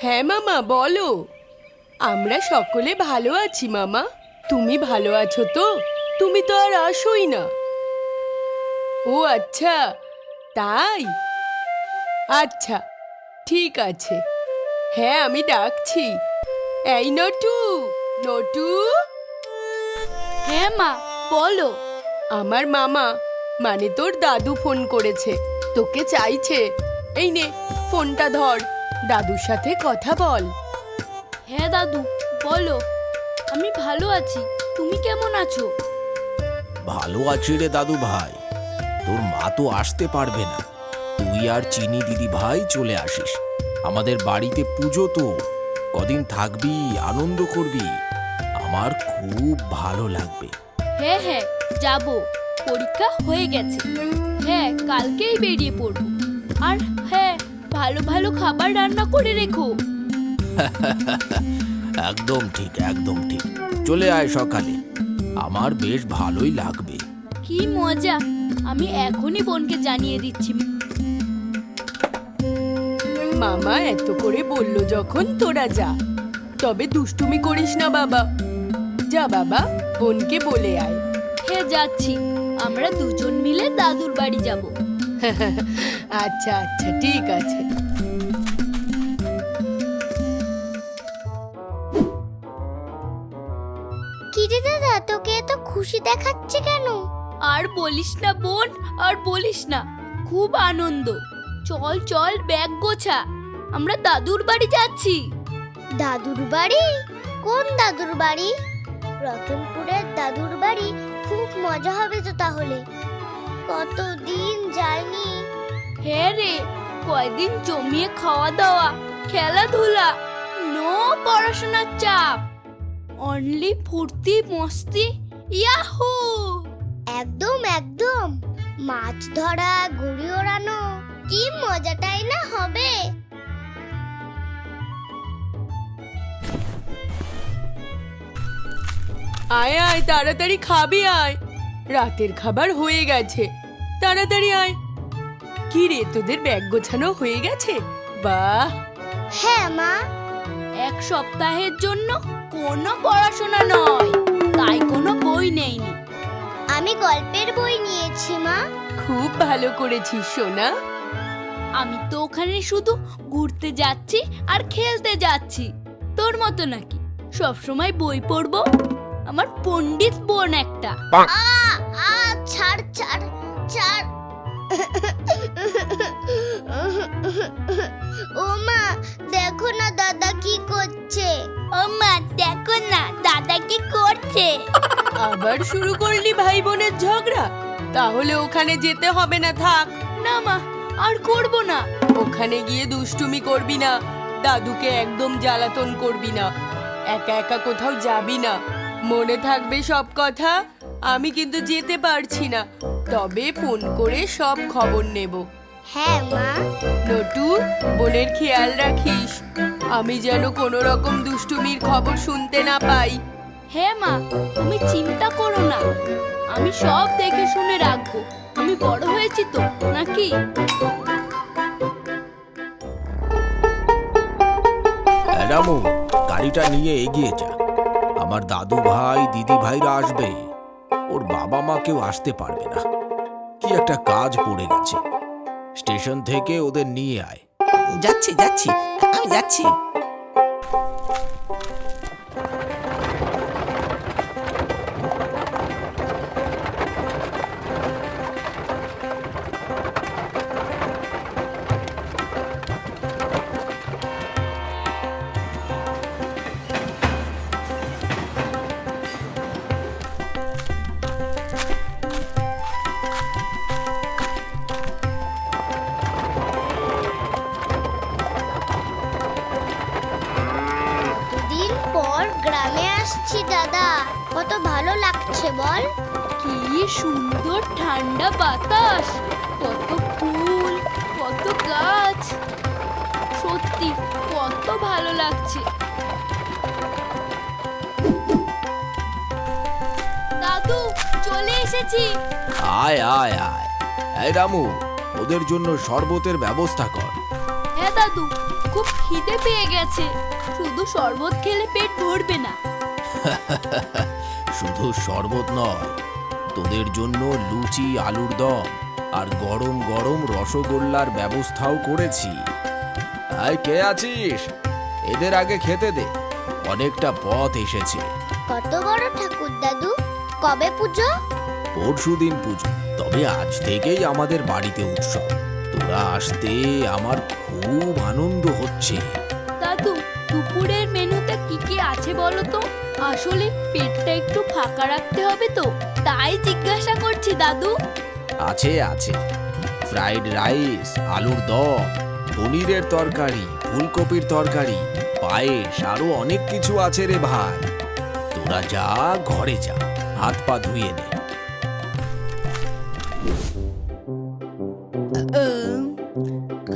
হ্যাঁ মামা বলো। আমরা সকলে ভালো আছি মামা। তুমি ভালো আছো তো? তুমি তো আর আসোই না। ও আচ্ছা। তাই? আচ্ছা ঠিক আছে। হ্যাঁ আমি ডাকছি। এই নটু নটু। হ্যাঁ মা বলো। আমার মামা মানে তোর দাদু ফোন করেছে। তোকে চাইছে। এই নে ফোনটা ধর। দাদুর সাথে কথা বল। হ্যাঁ দাদু বলো। আমি ভালো আছি। তুমি কেমন আছো? ভালো আছি রে দাদু ভাই। তোর মা তো আসতে পারবে না। তুই আর চিনি দিদি ভাই চলে আসিস। আমাদের বাড়িতে পুজো তো। কদিন থাকবি আনন্দ করবি। আমার খুব ভালো লাগবে। হ্যাঁ হ্যাঁ যাব। পরীক্ষা হয়ে গেছে। হ্যাঁ কালকেই বেরিয়ে পড়ব। আর ভালো ভালো খাবার রান্না করে রেখো। একদম ঠিক একদম ঠিক। চলে আয় সকালে। আমার বেশ ভালোই লাগবে। কি মজা। আমি এখনই বোনকে জানিয়ে দিচ্ছি। মামা এত করে বলল যখন তোরা যা। তবে দুষ্টুমি করিস না বাবা। যা বাবা বোনকে বলে আয়। হ্যাঁ যাচ্ছি। আমরা দুজন মিলে দাদুর বাড়ি যাব। আচ্ছা আচ্ছা ঠিক আছে। কিরে দাদা তোকে এত খুশি দেখাচ্ছে কেন? আর বলিস না বোন আর বলিস না খুব আনন্দ। চল চল ব্যাগ গোছা আমরা দাদুর বাড়ি যাচ্ছি। দাদুর বাড়ি? কোন দাদুর বাড়ি? রতনপুরের দাদুর বাড়ি খুব মজা হবে তো তাহলে। কতদিন যায়নি? হ্যাঁ রে কয়দিন জমিয়ে খাওয়া দাওয়া খেলাধুলা নো পড়াশোনার চাপ। অনলি ফুর্তি মস্তি ইয়াহু! একদম একদম। মাছ ধরা ঘুড়ি ওড়ানো কি মজাটাই না হবে? আয় আয় তাড়াতাড়ি খাবি আয়। রাতের খাবার হয়ে গেছে। তাড়াতাড়ি আয়। কি রে তোদের ব্যাগ গোছানো হয়ে গেছে? বাহ! হ্যাঁ মা। এক সপ্তাহের জন্য কোনো পড়াশোনা নয় তাই কোনো বই নেইনি। আমি গল্পের বই নিয়েছি মা। খুব ভালো করেছিস সোনা। আমি তো ওখানে শুধু ঘুরতে যাচ্ছি আর খেলতে যাচ্ছি। তোর মতো নাকি সব সময় বই পড়ব? আমার পণ্ডিত বোন একটা। আ আ ছাড় ছাড় ছাড়। ও মা দেখো না দাদা কি করছে। ও মা দেখো না দাদা কি করছে। আবার শুরু করলি ভাই বোনের ঝগড়া? তাহলে ওখানে যেতে হবে না থাক। না মা আর করব না। ওখানে গিয়ে দুষ্টুমি করবি না দাদুকে একদম জ্বালাতন করবি না। একা একা কোথাও যাবি না। মনে থাকবে সব কথা? আমি কিন্তু যেতে পারছি না। তবে ফোন করে সব খবর নেব। হ্যাঁ মা। নটু বোনের খেয়াল রাখিস। আমি যেন কোনো রকম দুষ্টুমির খবর শুনতে না পাই। হ্যাঁ মা তুমি চিন্তা করো না। আমি সব দেখে শুনে রাখব। আমি বড় হয়েছি তো নাকি? রামু গাড়িটা নিয়ে এগিয়ে যা। আমার দাদু ভাই, দিদি ভাইরা আসবে। ওর বাবা মা কেউ আসতে পারবে না। কি একটা কাজ পড়ে গেছে। স্টেশন থেকে ওদের নিয়ে আয়। যাচ্ছি যাচ্ছি। আমি যাচ্ছি। গ্রামে আসছি দাদা। কত ভালো লাগছে বল। কি সুন্দর ঠান্ডা বাতাস। কত ফুল কত গাছ। সত্যি কত ভালো লাগছে। দাদু চলে এসেছি। আয় আয় আয়। এই রামু ওদের জন্য শরবতের ব্যবস্থা কর। হ্যাঁ দাদু। খুব খিদে পেয়ে গেছে। শুধু শরবত খেলে পেট ভরবে না। শুধু শরবত নয় তোদের জন্য লুচি আলুর দম আর গরম গরম রসগোল্লার ব্যবস্থাও করেছি। আয় কে আছিস? এদের আগে খেতে দে অনেকটা পথ এসেছে। কত বড় ঠাকুর দাদু কবে পুজো? পরশু দিন পুজো তবে আজ থেকেই আমাদের বাড়িতে উৎসব। তোরা আসতে আমার খুব আনন্দ হচ্ছে। দাদু দুপুরের মেনুতে কি কি আছে বলো তো? আসলে পেটটা একটু ফাঁকা রাখতে হবে তো তাই জিজ্ঞাসা করছি দাদু। আছে আছে। ফ্রাইড রাইস আলুর দম পনিরের তরকারি ফুলকপির তরকারি পায়েস আরও অনেক কিছু আছে রে ভাই। তোরা যা ঘরে যা হাত পা ধুয়ে নে।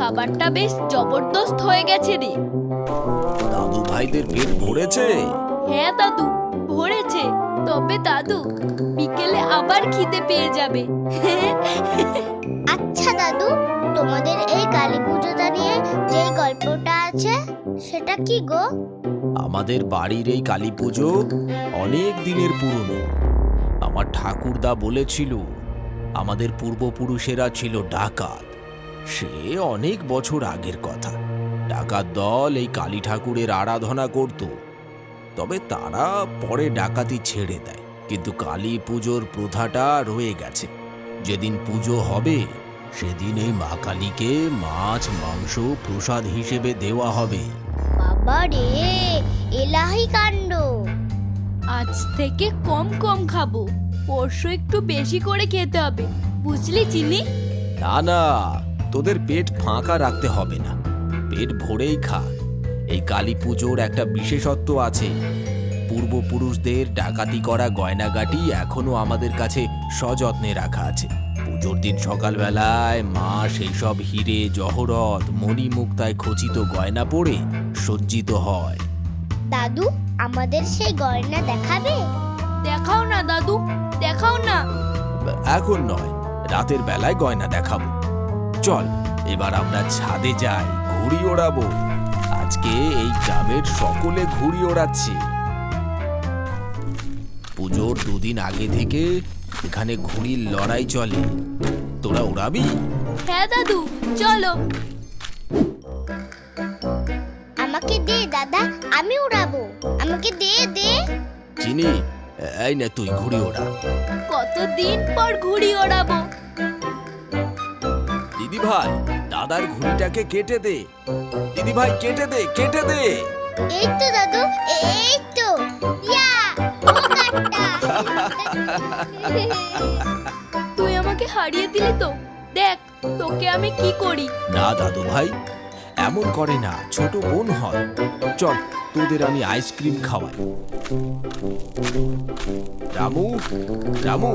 খাবারটা বেশ জবরদস্ত হয়ে গেছে রে। দাদু ভাইদের পেট ভরেছে? হ্যাঁ দাদু ভরেছে। তবে দাদু বিকেলে আবার খিদে পেয়ে যাবে। আচ্ছা দাদু তোমাদের এই কালী পুজোটা নিয়ে যে গল্পটা আছে সেটা কি গো? আমাদের বাড়ির এই কালী পুজো অনেক দিনের পুরনো। আমার ঠাকুরদা বলেছিল আমাদের পূর্বপুরুষেরা ছিল ডাকাত। সে অনেক বছর আগের কথা। ডাকাত দল এই কালী ঠাকুরের আরাধনা করত। তবে তারা পরে ডাকাতি ছেড়ে দেয়। কিন্তু কালী পুজোর প্রথাটা রয়ে গেছে। যেদিন পুজো হবে সেদিন এই মা কালীকে মাছ মাংস প্রসাদ হিসেবে দেওয়া হবে। বাবা রে এলাহি কাণ্ড। আজ থেকে কম কম খাব। পরশু একটু বেশি করে খেতে হবে। বুঝলি চিনি? না না তোদের পেট ফাঁকা রাখতে হবে না। পেট ভরেই খা। এই কালী পুজোর একটা বিশেষত্ব আছে। পূর্বপুরুষদের ডাকাতি করা গয়নাগাটি এখনও আমাদের কাছে সযত্নে রাখা আছে। পুজোর দিন সকালবেলায় মা সেই সব হিরে জহরত মণি মুক্তায় খচিত গয়না পরে সজ্জিত হয়। দাদু আমাদের সেই গয়না দেখাবে? দেখাও না দাদু দেখাও না। এখন নয় রাতের বেলায় গয়না দেখাবো। চল এবার আমরা ছাদে যাই ঘুড়ি ওড়াবো। আজকে এই গ্রামের সকলে ঘুড়ি ওড়াচ্ছে। পুজোর দুদিন আগে থেকে এখানে ঘুড়ির লড়াই চলে। তোরা ওড়াবি? হ্যাঁ দাদু চলো। আমাকে দে দাদা আমি উড়াবো আমাকে দে দে। চিনি এই না তুই ঘুড়ি ওড়া। কতদিন পর ঘুড়ি ওড়াবো? দিদি ভাই দাদার ঘুড়িটাকে কেটে দে। দিদি ভাই কেটে দে কেটে দে। এই তো দাদু এই তো। ইয়া ও তুই আমাকে হারিয়ে দিলি তো। দেখ তোকে আমি কি করি? না দাদু ভাই এমন করে না ছোট বোন হয়। চল। তোদের আমি আইসক্রিম খাওয়াই। রামু রামু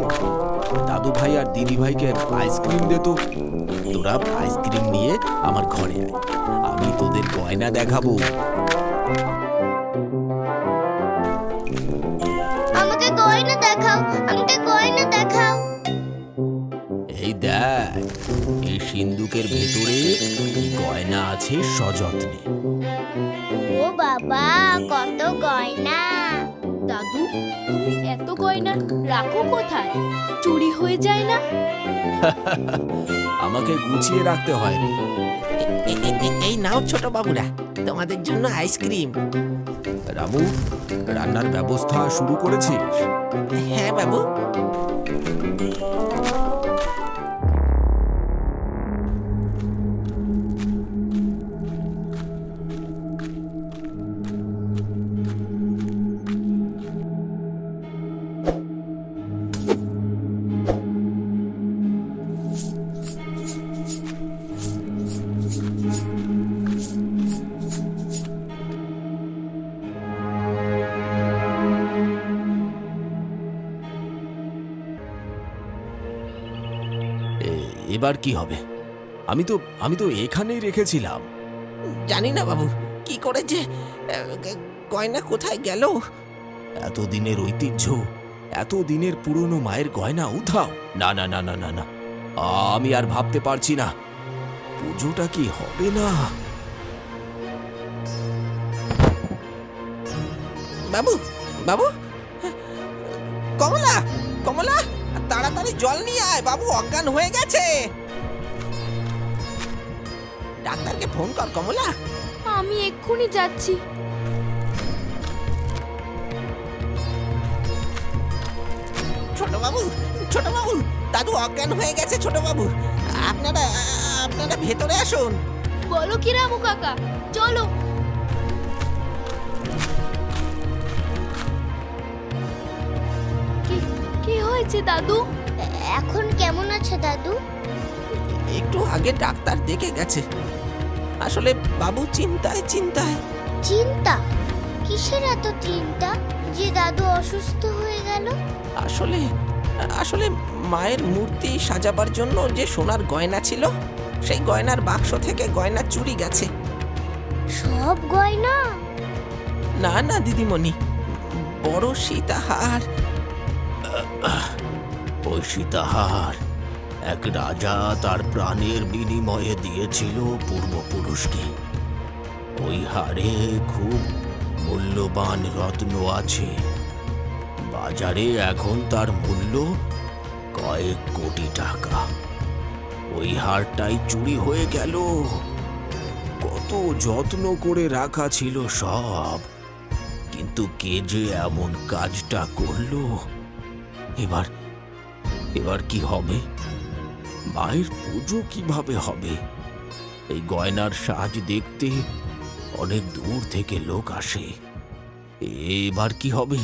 দাদু ভাই আর দিদি ভাইকে আইসক্রিম দে তো। তোরা আইসক্রিম নিয়ে আমার ঘরে আয়। আমি তোদের গয়না দেখাবো। আমাকে গয়না দেখাও আমাকে গয়না দেখাও। এই দেখ এই সিন্দুকের ভেতরে গয়না আছে সযত্নে। বাবা কত গয়না। দাদু তুমি এত গয়না রাখো কোথায়? চুরি হয়ে যায় না? আমাকে গুছিয়ে রাখতে হয় রে এ- এ- এ- এই নাও ছোট বাবুরা তোমাদের জন্য আইসক্রিম। রামু রান্নার ব্যবস্থা শুরু করেছিস? হ্যাঁ বাবু। এবার কি হবে? আমি তো আমি তো এখানেই রেখেছিলাম। জানি না বাবু কি করে যে গয়না কোথায় গেল? এত দিনের ঐতিহ্য এত দিনের পুরনো মায়ের গয়না উঠাও না না না না না না আমি আর ভাবতে পারছি না। পুজোটা কি হবে না? বাবু বাবু কমলা কমলা! জল নিয়ে আয় বাবু অজ্ঞান হয়ে গেছে। ডাক্তারকে ফোন কর কমলা। আমি এক্ষুনি যাচ্ছি। ছোট বাবু ছোট বাবু দাদু অজ্ঞান হয়ে গেছে ছোট বাবু আপনারা আপনারা ভেতরে আসুন। বলো কি রামু কাকা চলো। কি কি হয়েছে দাদু? এখন কেমন আছে দাদু? একটু আগে ডাক্তার দেখে গেছে। আসলে বাবু চিন্তায় চিন্তায়। চিন্তা? কিসের এত চিন্তা যে দাদু অসুস্থ হয়ে গেল? আসলে আসলে মায়ের মূর্তি সাজাবার জন্য যে সোনার গয়না ছিল সেই গয়নার বাক্স থেকে গয়না চুরি গেছে। সব গয়না? না না দিদিমণি বড় সীতাহার। ওই সীতাহার এক রাজা তার প্রাণের বিনিময়ে দিয়েছিল পূর্বপুরুষকে। ওই হারে খুব মূল্যবান রত্ন আছে। বাজারে এখন তার মূল্য কয়েক কোটি টাকা। ওই হারটাই চুরি হয়ে গেল। কত যত্ন করে রাখা ছিল সব। কিন্তু কে যে এমন কাজটা করল? এবার এবার কি হবে? মায়ের পুজো কীভাবে হবে? এই গয়নার সাজ দেখতে অনেক দূর থেকে লোক আসে। এবার কি হবে?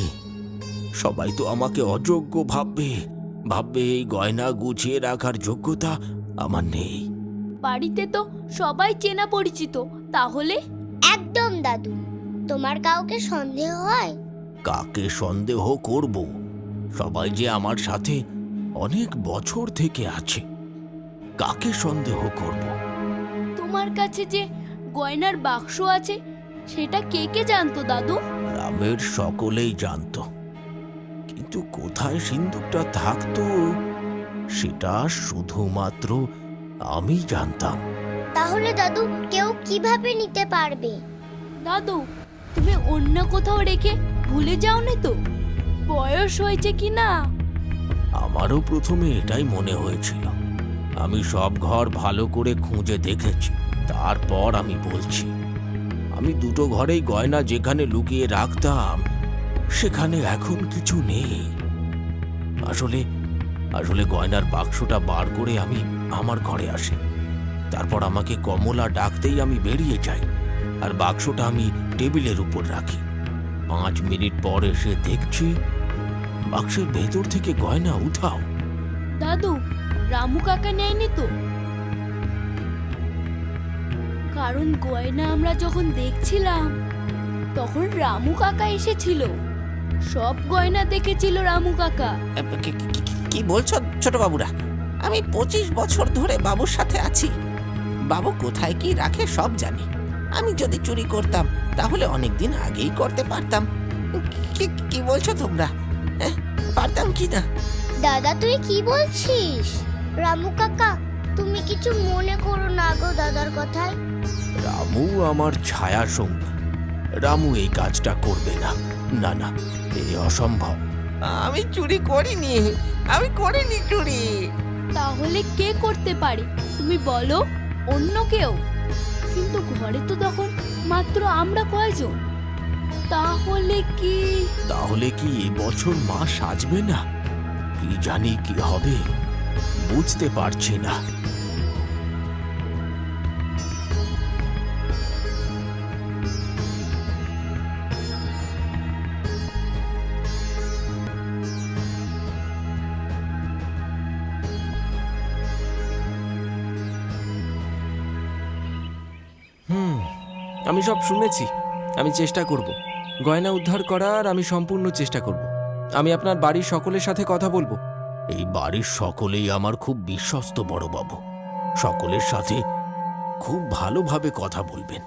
সবাই তো আমাকে অযোগ্য ভাববে। ভাববে এই গয়না গুছিয়ে রাখার যোগ্যতা আমার নেই। বাড়িতে তো সবাই চেনা পরিচিত তাহলে? একদম দাদু। তোমার কাউকে সন্দেহ হয়? কাকে সন্দেহ করব? সবাই যে আমার সাথে অনেক বছর থেকে আছে। কাকে সন্দেহ করব? তোমার কাছে যে গয়নার বাক্স আছে সেটা কে কে জানতো দাদু? গ্রামের সকলেই জানতো। কিন্তু কোথায় সিন্দুকটা থাকতো সেটা শুধুমাত্র আমি জানতাম। তাহলে দাদু কেউ কীভাবে নিতে পারবে? দাদু তুমি অন্য কোথাও রেখে ভুলে যাওনি তো? বয়স হয়েছে কি না আমারও প্রথমে এটাই মনে হয়েছিল। আমি সব ঘর ভালো করে খুঁজে দেখেছি, তারপর আমি বলছি, আমি দুটো ঘরেই গয়না যেখানে লুকিয়ে রাখতাম, সেখানে এখন কিছু নেই। আসলে আসলে গয়নার বাক্সটা বার করে আমি আমার ঘরে আসি। তারপর আমাকে কমলা ডাকতেই আমি বেরিয়ে যাই, আর বাক্সটা আমি টেবিলের উপর রাখি। পাঁচ মিনিট পর এসে দেখছি বাক্সের ভেতর থেকে গয়না উঠাও। দাদু রামু কাকা নেয়নি তো? কারণ গয়না আমরা যখন দেখছিলাম তখন রামু কাকা এসেছিল। সব গয়না দেখেছিল রামু কাকা। কি- বলছো ছোট বাবুরা? আমি পঁচিশ বছর ধরে বাবুর সাথে আছি। বাবু কোথায় কি রাখে সব জানি। আমি যদি চুরি করতাম তাহলে অনেকদিন আগেই করতে পারতাম। কি- বলছো তোমরা? পারতাম কি না? দাদা তুই কি বলছিস? রামু কাকা তুমি কিছু মনে করো না গো দাদার কথায়। রামু আমার ছায়া সঙ্গী। রামু এই কাজটা করবে না। না না এ অসম্ভব। আমি চুরি করিনি। আমি করিনি চুরি। তাহলে কে করতে পারে? তুমি বলো অন্য কেউ। কিন্তু ঘরে তো তখন মাত্র আমরা কয়জন? তাহলে কি? তাহলে কি এ বছর মা সাজবে না? কি জানি কি হবে, বুঝতে পারছি না। আমি সব শুনেছি। আমি চেষ্টা করব। গয়না উদ্ধার করার আমি সম্পূর্ণ চেষ্টা করব। আমি আপনার বাড়ির সকলের সাথে কথা বলব। এই বাড়ির সকলেই আমার খুব বিশ্বস্ত বড়বাবু। সকলের সাথে খুব ভালোভাবে কথা বলবেন।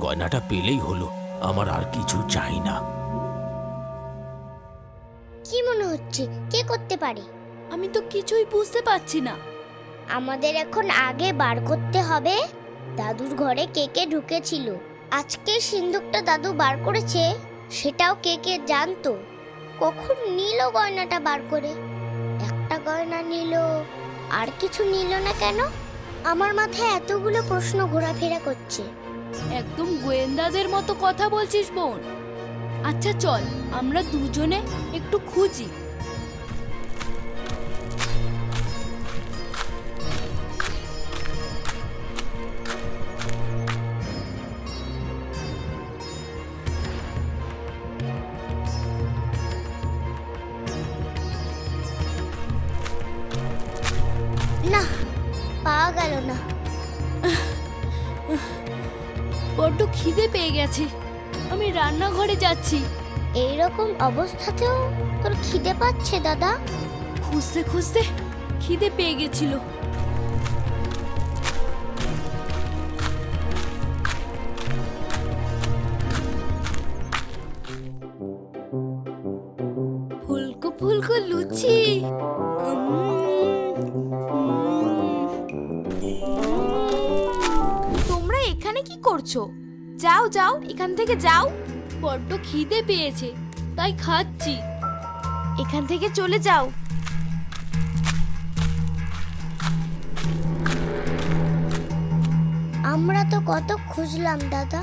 গয়নাটা পেলেই হলো আমার আর কিছু চাই না। কি মনে হচ্ছে? কে করতে পারে? আমি তো কিছুই বুঝতে পারছি না। আমাদের এখন আগে বার করতে হবে। দাদুর ঘরে কে কে ঢুকেছিল? আজকে সিন্দুকটা দাদু বার করেছে, সেটাও কে কে জানতো? কখন নিল গয়নাটা বার করে? একটা গয়না নিল, আর কিছু নিল না কেন? আমার মাথায় এতগুলো প্রশ্ন ঘোরাফেরা করছে। একদম গোয়েন্দাদের মতো কথা বলছিস বোন। আচ্ছা চল, আমরা দুজনে একটু খুঁজি। আমি রান্নাঘরে যাচ্ছি। এই রকম অবস্থাতেও তোর খিদে পাচ্ছে দাদা? খুঁজতে খুঁজতে খিদে পেয়ে গেছিল। ফুলকো ফুলকো লুচি। তোমরা এখানে কি করছ? যাও যাও এখান থেকে যাও। বড্ড খিদে পেয়েছে তাই খাচ্ছি। এখান থেকে চলে যাও। আমরা তো কত খুঁজলাম দাদা।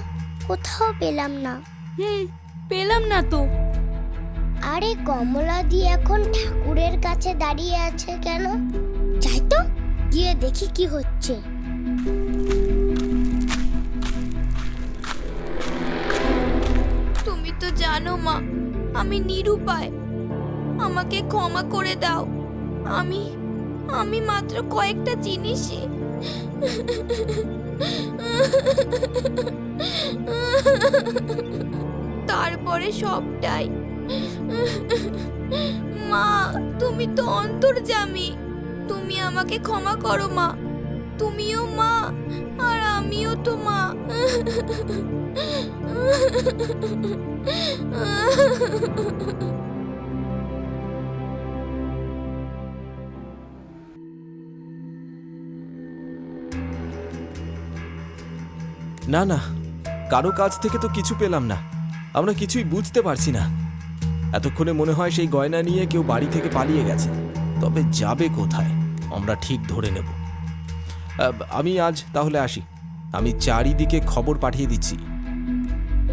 কোথাও পেলাম না। হুম পেলাম না তো। আরে কমলা দি এখন ঠাকুরের কাছে দাঁড়িয়ে আছে কেন? যাই তো গিয়ে দেখি কি হচ্ছে। জানো মা, আমি নিরুপায়। আমাকে ক্ষমা করে দাও। আমি আমি মাত্র কয়েকটা জিনিসই। তারপরে সবটাই। মা, তুমি তো অন্তর্জামী তুমি আমাকে ক্ষমা করো মা। তুমিও মা, আর আমিও তো মা। না না, কারও কাছ থেকে তো কিছু পেলাম না। আমরা কিছুই বুঝতে পারছি না। এতক্ষণে মনে হয় সেই গয়না নিয়ে কেউ বাড়ি থেকে পালিয়ে গেছে। তবে যাবে কোথায়? আমরা ঠিক ধরে নেব। আমি আজ তাহলে আসি। আমি চারিদিকে খবর পাঠিয়ে দিচ্ছি।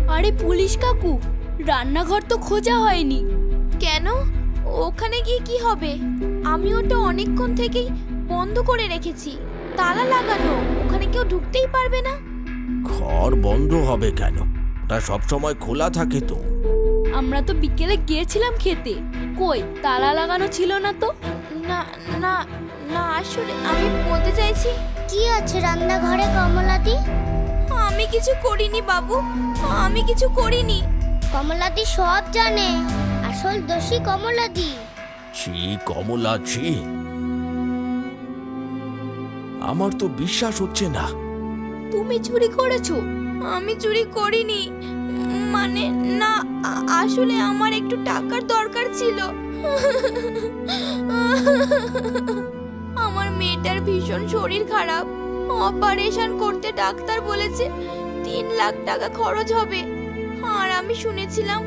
আরে পুলিশ কাকু রান্নাঘর তো খোঁজা হয়নি। কেন? ওখানে গিয়ে কি হবে? আমি ওটা অনেকক্ষণ থেকেই বন্ধ করে রেখেছি। তালা লাগানো ওখানে কেউ ঢুকতেই পারবে না। ঘর বন্ধ হবে কেন? ওটা সবসময় খোলা থাকে তো। আমরা তো বিকেলে গিয়েছিলাম খেতে। কই তালা লাগানো ছিল না তো? না না না আসলে আমি বলতে চাইছি কি আছে রান্নাঘরে কমলাদি? আমি কিছু করিনি বাবু আমি কিছু করিনি। কমলাদি সব জানে। আসল দোষী কমলাদি। ছি কমলা ছি। আমার তো বিশ্বাস হচ্ছে না। তুমি চুরি করেছ আমি চুরি করিনি। মানে না আ- আসলে আমার একটু টাকার দরকার ছিল। মেয়েটার ভীষণ শরীর খারাপ। অপারেশন করতে ডাক্তার বলেছে তিন লাখ টাকা খরচ হবে। আর আমি শুনেছিলাম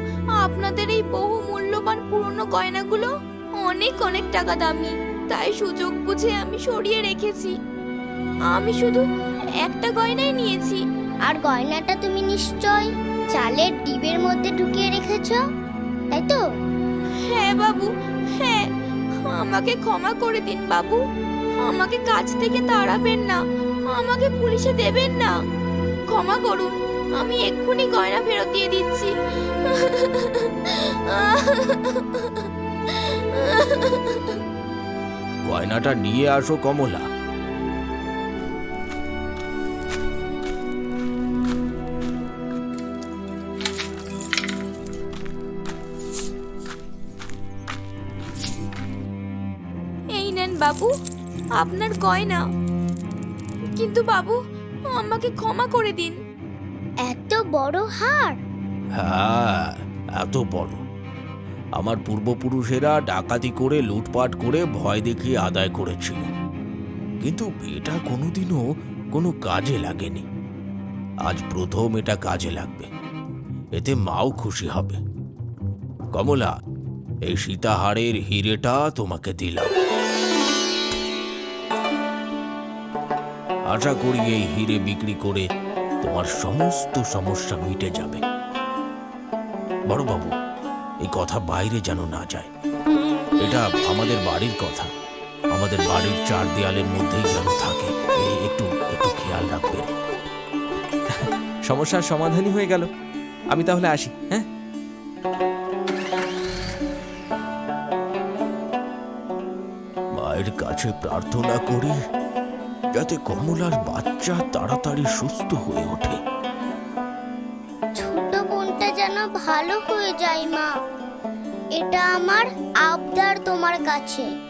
আপনাদের এই বহু মূল্যবান পুরনো গয়নাগুলো অনেক অনেক টাকা দামি। তাই সুযোগ বুঝে আমি সরিয়ে রেখেছি। আমি শুধু একটা গয়নাই নিয়েছি। আর গয়নাটা তুমি নিশ্চয় চালের ডিবের মধ্যে ঢুকিয়ে রেখেছ? তাই তো? হ্যাঁ বাবু। হ্যাঁ আমাকে ক্ষমা করে দিন বাবু। আমাকে কাজ থেকে তাড়াবেন না আমাকে পুলিশে দেবেন না। ক্ষমা করুন আমি এক্ষুনি গয়না ফেরত দিয়ে দিচ্ছি। গয়নাটা নিয়ে আসো কমলা। এই নেন বাবু। আপনার গয়না। কিন্তু বাবু আমাকে ক্ষমা করে দিন। এত বড় হার। হ্যাঁ এত বড়। আমার পূর্বপুরুষেরা ডাকাতি করে লুটপাট করে ভয় দেখিয়ে আদায় করেছিল। কিন্তু এটা কোনোদিনও কোনো কাজে লাগেনি। আজ প্রথম এটা কাজে লাগবে। এতে মাও খুশি হবে। কমলা এই সীতাহারের হিরেটা তোমাকে দিলাম। আশা করি এই হিরে বিক্রি করে তোমার সমস্ত সমস্যা মিটে যাবে। বড়বাবু এই কথা বাইরে যেন না যায়। এটা আমাদের বাড়ির কথা। আমাদের বাড়ির চার দেয়ালের মধ্যেই যেন থাকে। একটু একটু খেয়াল রাখবেন সমস্যার সমাধানই হয়ে গেল। আমি তাহলে আসি হ্যাঁ? মায়ের কাছে প্রার্থনা করি যাতে কমলার বাচ্চা তাড়াতাড়ি সুস্থ হয়ে ওঠে। ছোট বোনটা যেন ভালো হয়ে যায়, মা। এটা আমার আবদার তোমার কাছে।